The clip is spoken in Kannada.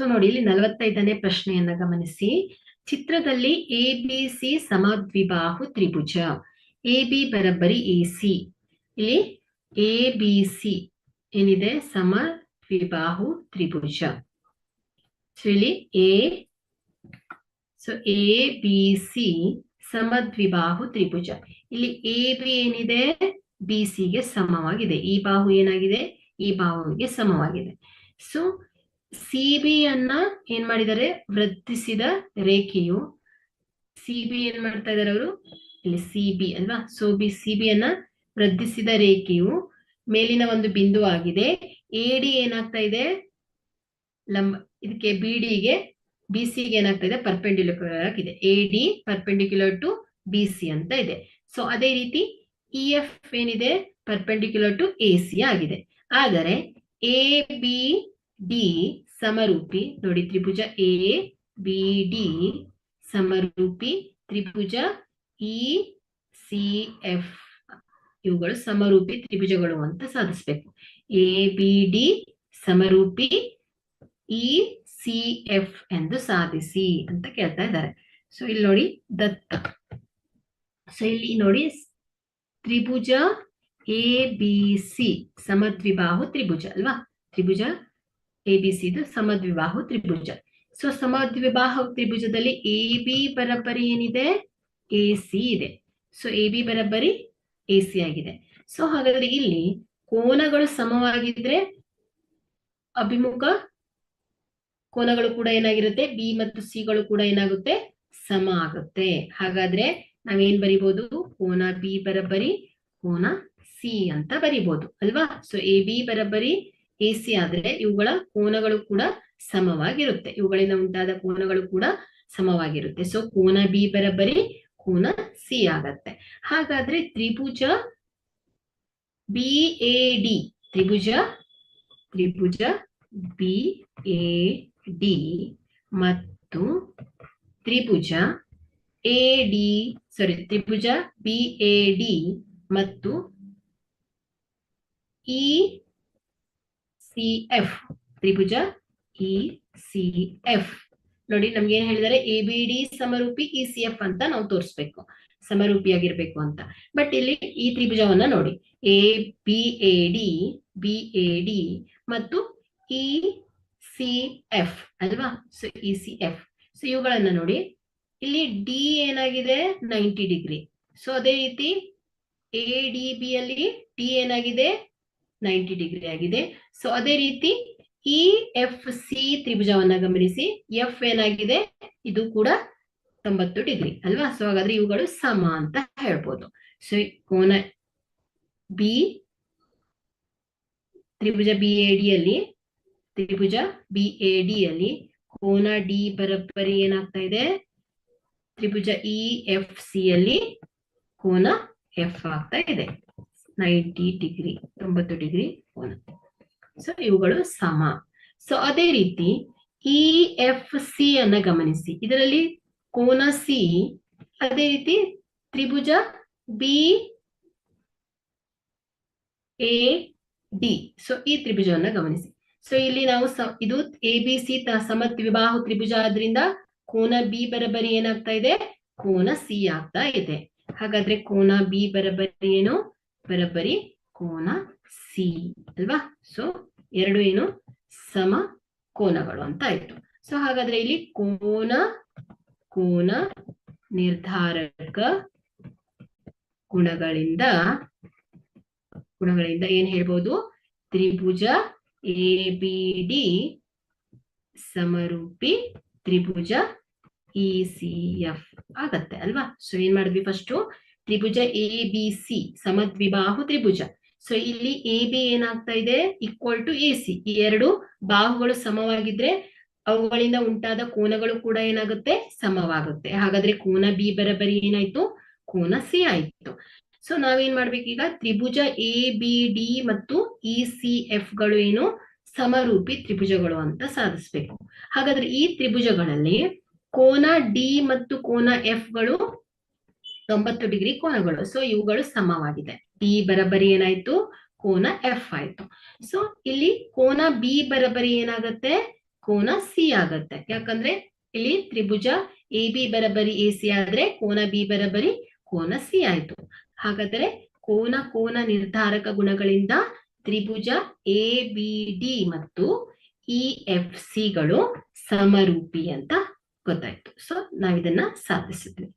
ಸೊ ನೋಡಿ, ಇಲ್ಲಿ ನಲವತ್ತೈದನೇ ಪ್ರಶ್ನೆಯನ್ನ ಗಮನಿಸಿ. ಚಿತ್ರದಲ್ಲಿ ಎ ಬಿ ಸಿ ಸಮದ್ವಿಬಾಹು ತ್ರಿಭುಜ. ಎ ಬಿ ಬರಬ್ಬರಿ ಎ ಸಿ ಇಲ್ಲಿ ಎ ಬಿ ಸಿ ಏನಿದೆ? ಸಮದ್ವಿಬಾಹು ತ್ರಿಭುಜ. ಸೊ ಇಲ್ಲಿ A so A B C ಸಮದ್ವಿಬಾಹು ತ್ರಿಭುಜ. ಇಲ್ಲಿ ಎ ಬಿ ಏನಿದೆ? ಬಿ ಸಿಗೆ ಸಮವಾಗಿದೆ. ಈ ಬಾಹು ಏನಾಗಿದೆ? ಈ ಬಾಹುವಿಗೆ ಸಮವಾಗಿದೆ. ಸೊ ಸಿ ಬಿ ಅನ್ನ ಏನ್ ಮಾಡಿದ್ದಾರೆ? ವೃದ್ಧಿಸಿದ ರೇಖೆಯು. ಸಿ ಬಿ ಏನ್ ಮಾಡ್ತಾ ಇದಾರೆ ಅವರು? ಇಲ್ಲಿ ಸಿ ಬಿ ಅಲ್ವಾ? ಸೊ ಬಿ ಸಿ ಬಿ ಅನ್ನ ವೃದ್ಧಿಸಿದ ರೇಖೆಯು ಮೇಲಿನ ಒಂದು ಬಿಂದು ಆಗಿದೆ. ಎ ಏನಾಗ್ತಾ ಇದೆ? ಲಂಬ ಇದಕ್ಕೆ ಬಿ ಡಿಗೆ ಬಿ ಗೆ ಏನಾಗ್ತಾ ಇದೆ? ಪರ್ಪೆಂಡಿಕ್ಯುಲರ್ ಆಗಿದೆ. A D perpendicular to B C ಅಂತ ಇದೆ. ಸೊ ಅದೇ ರೀತಿ ಇ ಎಫ್ ಏನಿದೆ? ಪರ್ಪೆಂಡಿಕ್ಯುಲರ್ ಟು ಎ ಸಿ ಆಗಿದೆ. ಆದರೆ ಎ ಬಿ ಡಿ ಸಮರೂಪಿ. ನೋಡಿ, ತ್ರಿಭುಜ ಎ ಬಿ ಡಿ ಸಮರೂಪಿ. ತ್ರಿಭುಜ ಇ ಸಿ ಎಫ್ ಇವುಗಳು ಸಮರೂಪಿ, ತ್ರಿಭುಜಗಳು ಅಂತ ಸಾಧಿಸ್ಬೇಕು. ಎ ಬಿ ಡಿ ಸಮರೂಪಿ. ಇ ಸಿ ಎಫ್ ಎಂದು ಸಾಧಿಸಿ ಅಂತ ಕೇಳ್ತಾ ಇದ್ದಾರೆ. ಸೊ ಇಲ್ಲಿ ನೋಡಿ, ದತ್ತ. ಸೊ ಇಲ್ಲಿ ನೋಡಿ, ತ್ರಿಭುಜ ಎ ಬಿ ಸಿ ಸಮದ್ವಿಬಾಹು ತ್ರಿಭುಜ ಅಲ್ವಾ? ತ್ರಿಭುಜ ಎ ಬಿ ಸಿ ಇದು ಸಮದ್ವಿಬಾಹು ತ್ರಿಭುಜ. ಸೊ ಸಮದ್ವಿಬಾಹು ತ್ರಿಭುಜದಲ್ಲಿ ಎ ಬಿ ಬರಬ್ಬರಿ ಏನಿದೆ? ಎ ಸಿ ಇದೆ. ಸೊ ಎ ಬಿ ಬರಬ್ಬರಿ ಎ ಸಿ ಆಗಿದೆ. ಸೊ ಹಾಗಾದ್ರೆ ಇಲ್ಲಿ ಕೋನಗಳು ಸಮವಾಗಿದ್ರೆ ಅಭಿಮುಖ ಕೋನಗಳು ಕೂಡ ಏನಾಗಿರುತ್ತೆ? ಬಿ ಮತ್ತು ಸಿಗಳು ಕೂಡ ಏನಾಗುತ್ತೆ? ಸಮ ಆಗುತ್ತೆ. ಹಾಗಾದ್ರೆ ನಾವೇನ್ ಬರಿಬಹುದು ಕೋನ ಬಿ ಬರಬ್ಬರಿ ಕೋನ ಸಿ ಅಂತ ಬರಿಬಹುದು ಅಲ್ವಾ? ಸೊ ಎ ಬಿ ಬರಬ್ಬರಿ ಎ ಸಿ ಆದ್ರೆ ಇವುಗಳ ಕೋನಗಳು ಕೂಡ ಸಮವಾಗಿರುತ್ತೆ. ಇವುಗಳಿಂದ ಉಂಟಾದ ಕೋನಗಳು ಕೂಡ ಸಮವಾಗಿರುತ್ತೆ. ಸೊ ಕೋನ ಬಿ ಬರಬರಿ, ಕೋನ ಸಿ ಆಗತ್ತೆ. ಹಾಗಾದ್ರೆ ತ್ರಿಭುಜ ಬಿ ಎ ಡಿ ತ್ರಿಭುಜ ತ್ರಿಭುಜ ಬಿ ಎ ಡಿ ಮತ್ತು ತ್ರಿಭುಜ ಎ ಡಿ ಸಾರಿ ತ್ರಿಭುಜ ಬಿ ಎ ಡಿ ಮತ್ತು ಇ ಸಿ ಎಫ್ ತ್ರಿಭುಜ ಇ ಸಿ ಎಫ್ ನೋಡಿ, ನಮ್ಗೆ ಏನ್ ಹೇಳಿದಾರೆ? ಎ ಬಿ ಡಿ ಸಮರೂಪಿ ಇ ಸಿ ಎಫ್ ಅಂತ ನಾವು ತೋರಿಸ್ಬೇಕು. ಸಮರೂಪಿಯಾಗಿರ್ಬೇಕು ಅಂತ. ಬಟ್ ಇಲ್ಲಿ ಈ ತ್ರಿಭುಜವನ್ನ ನೋಡಿ. A B A D B A D ಮತ್ತು ಇ ಸಿ ಎಫ್ ಅಲ್ವಾ? So E C F so ಇವುಗಳನ್ನ ನೋಡಿ. ಇಲ್ಲಿ ಡಿ ಏನಾಗಿದೆ? Ninety degree. ಸೊ ಅದೇ ರೀತಿ ಎ ಡಿ ಬಿ ಅಲ್ಲಿ ಡಿ ಏನಾಗಿದೆ? ನೈಂಟಿ ಡಿಗ್ರಿ ಆಗಿದೆ. ಸೊ ಅದೇ ರೀತಿ ಇ ಎಫ್ ಸಿ ತ್ರಿಭುಜವನ್ನ ಗಮನಿಸಿ. ಎಫ್ ಏನಾಗಿದೆ? ಇದು ಕೂಡ ತೊಂಬತ್ತು ಡಿಗ್ರಿ ಅಲ್ವಾ? ಸೊ ಹಾಗಾದ್ರೆ ಇವುಗಳು ಸಮ ಅಂತ ಹೇಳ್ಬೋದು. ಸೊ ಕೋನ ಬಿ ತ್ರಿಭುಜ ಬಿ ಎ ಡಿ ಅಲ್ಲಿ, ತ್ರಿಭುಜ ಬಿ ಎ ಡಿ ಅಲ್ಲಿ ಕೋನ ಡಿ ಬರಬ್ಬರಿ ಏನಾಗ್ತಾ ಇದೆ? ತ್ರಿಭುಜ ಇ ಎಫ್ ಸಿ ಅಲ್ಲಿ ಕೋನ ಎಫ್ ಆಗ್ತಾ ಇದೆ. ನೈಂಟಿ ಡಿಗ್ರಿ, ತೊಂಬತ್ತು ಡಿಗ್ರಿ ಕೋನ ಸೊ ಇವುಗಳು ಸಮ. ಸೊ ಅದೇ ರೀತಿ ಇ ಎಫ್ ಸಿ ಅನ್ನ ಗಮನಿಸಿ. ಇದರಲ್ಲಿ ಕೋನ ಸಿ ಅದೇ ರೀತಿ ತ್ರಿಭುಜ ಬಿ ಎ ಡಿ ಸೊ ಈ ತ್ರಿಭುಜವನ್ನ ಗಮನಿಸಿ. ಸೊ ಇಲ್ಲಿ ನಾವು ಇದು ಎ ಬಿ ಸಿ ವಿವಾಹ ತ್ರಿಭುಜ ಆದ್ರಿಂದ ಕೋನ ಬಿ ಬರಬರಿ ಏನಾಗ್ತಾ ಇದೆ? ಕೋನ ಸಿ ಆಗ್ತಾ ಇದೆ. ಹಾಗಾದ್ರೆ ಕೋನ ಬಿ ಬರಬರಿ ಏನು? ಬರಬರಿ ಕೋನ ಸಿ ಅಲ್ವಾ? ಸೊ ಎರಡು ಏನು? ಸಮ ಕೋನಗಳು ಅಂತ ಆಯ್ತು. ಸೊ ಹಾಗಾದ್ರೆ ಇಲ್ಲಿ ಕೋನ ಕೋನ ನಿರ್ಧಾರಕ ಗುಣಗಳಿಂದ ಗುಣಗಳಿಂದ ಏನ್ ಹೇಳ್ಬೋದು? ತ್ರಿಭುಜ ಎ ಬಿ ಡಿ ಸಮರೂಪಿ ತ್ರಿಭುಜ ಇ ಸಿ ಎಫ್ ಆಗತ್ತೆ ಅಲ್ವಾ? ಸೊ ಏನ್ ಮಾಡಿದ್ವಿ ಫಸ್ಟ್ ತ್ರಿಭುಜ ಎ ಬಿ ಸಿ ಸಮದ್ವಿಬಾಹು ತ್ರಿಭುಜ. ಸೊ ಇಲ್ಲಿ ಎ ಬಿ ಏನಾಗ್ತಾ ಇದೆ? ಈಕ್ವಲ್ ಟು ಎ ಸಿ ಈ ಎರಡು ಬಾಹುಗಳು ಸಮವಾಗಿದ್ರೆ ಅವುಗಳಿಂದ ಉಂಟಾದ ಕೋನಗಳು ಕೂಡ ಏನಾಗುತ್ತೆ? ಸಮವಾಗುತ್ತೆ. ಹಾಗಾದ್ರೆ ಕೋನ ಬಿ ಬರಬರಿ ಏನಾಯ್ತು? ಕೋನ ಸಿ ಆಯ್ತು. ಸೊ ನಾವೇನ್ ಮಾಡ್ಬೇಕೀಗ ತ್ರಿಭುಜ ಎ ಬಿ ಡಿ ಮತ್ತು ಇ ಸಿ ಎಫ್ಗಳು ಏನು? ಸಮರೂಪಿ ತ್ರಿಭುಜಗಳು ಅಂತ ಸಾಧಿಸ್ಬೇಕು. ಹಾಗಾದ್ರೆ ಈ ತ್ರಿಭುಜಗಳಲ್ಲಿ ಕೋನ ಡಿ ಮತ್ತು ಕೋನ ಎಫ್ಗಳು ತೊಂಬತ್ತು ಡಿಗ್ರಿ ಕೋನಗಳು. ಸೊ ಇವುಗಳು ಸಮವಾಗಿದೆ ಬಿ ಬರಬರಿ ಏನಾಯ್ತು? ಕೋನ ಎಫ್ ಆಯ್ತು. ಸೊ ಇಲ್ಲಿ ಕೋನ ಬಿ ಬರಬರಿ ಏನಾಗತ್ತೆ? ಕೋನ ಸಿ ಆಗತ್ತೆ. ಯಾಕಂದ್ರೆ ಇಲ್ಲಿ ತ್ರಿಭುಜ ಎ ಬಿ ಬರಬರಿ ಎ ಸಿ ಆದ್ರೆ ಕೋನ ಬಿ ಬರಬರಿ ಕೋನ ಸಿ ಆಯ್ತು. ಹಾಗಾದ್ರೆ ಕೋನ ಕೋನ ನಿರ್ಧಾರಕ ಗುಣಗಳಿಂದ ತ್ರಿಭುಜ ಎ ಬಿ ಡಿ ಮತ್ತು ಇ ಎಫ್ ಸಿಗಳು ಸಮರೂಪಿ ಅಂತ ಗೊತ್ತಾಯ್ತು. ಸೊ ನಾವಿದನ್ನ ಸಾಧಿಸಿದ್ವಿ.